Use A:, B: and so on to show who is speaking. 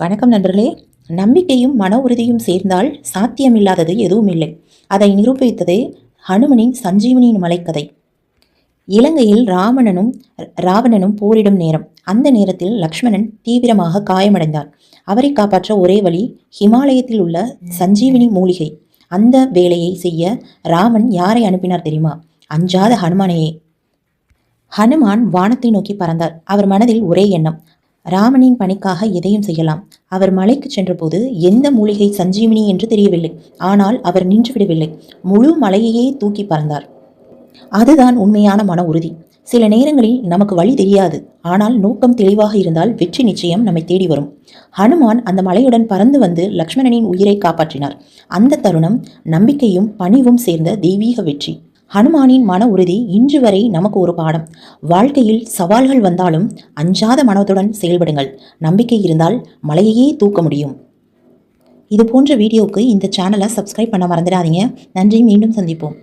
A: வணக்கம் நண்பர்களே. நம்பிக்கையும் மன உறுதியும் சேர்ந்தால் சாத்தியமில்லாதது எதுவும் இல்லை அதை நிரூபித்தது ஹனுமனின் சஞ்சீவனியின் மலைக்கதை. இலங்கையில் ராவணனும் ராவணனும் போரிடும் நேரம். அந்த நேரத்தில் லக்ஷ்மணன் தீவிரமாக காயமடைந்தார் அவரை காப்பாற்ற ஒரே வழி ஹிமாலயத்தில் உள்ள சஞ்சீவினி மூலிகை. அந்த வேலையை செய்ய ராமன் யாரை அனுப்பினார் தெரியுமா? அஞ்சாத ஹனுமானையே. ஹனுமான் வானத்தை நோக்கி பறந்தார். அவர் மனதில் ஒரே எண்ணம் ராமனின் பணிக்காக எதையும் செய்யலாம். அவர் மலைக்கு சென்றபோது எந்த மூலிகை சஞ்சீவினி என்று தெரியவில்லை. ஆனால் அவர் நின்றுவிடவில்லை. முழு மலையையே தூக்கி பறந்தார். அதுதான் உண்மையான மன உறுதி. சில நேரங்களில் நமக்கு வழி தெரியாது. ஆனால் நோக்கம் தெளிவாக இருந்தால் வெற்றி நிச்சயம் நம்மை தேடி வரும். ஹனுமான் அந்த மலையுடன் பறந்து வந்து லக்ஷ்மணனின் உயிரை காப்பாற்றினார். அந்த தருணம் நம்பிக்கையும் பணிவும் சேர்ந்த தெய்வீக வெற்றி. ஹனுமானின் மன உறுதி இன்று வரை நமக்கு ஒரு பாடம். வாழ்க்கையில் சவால்கள் வந்தாலும் அஞ்சாத மனத்துடன் செயல்படுங்கள். நம்பிக்கை இருந்தால் மலையையே தூக்க முடியும். இது போன்ற வீடியோவுக்கு இந்த சேனலை சப்ஸ்கிரைப் பண்ண மறந்துடாதீங்க. நன்றி மீண்டும் சந்திப்போம்.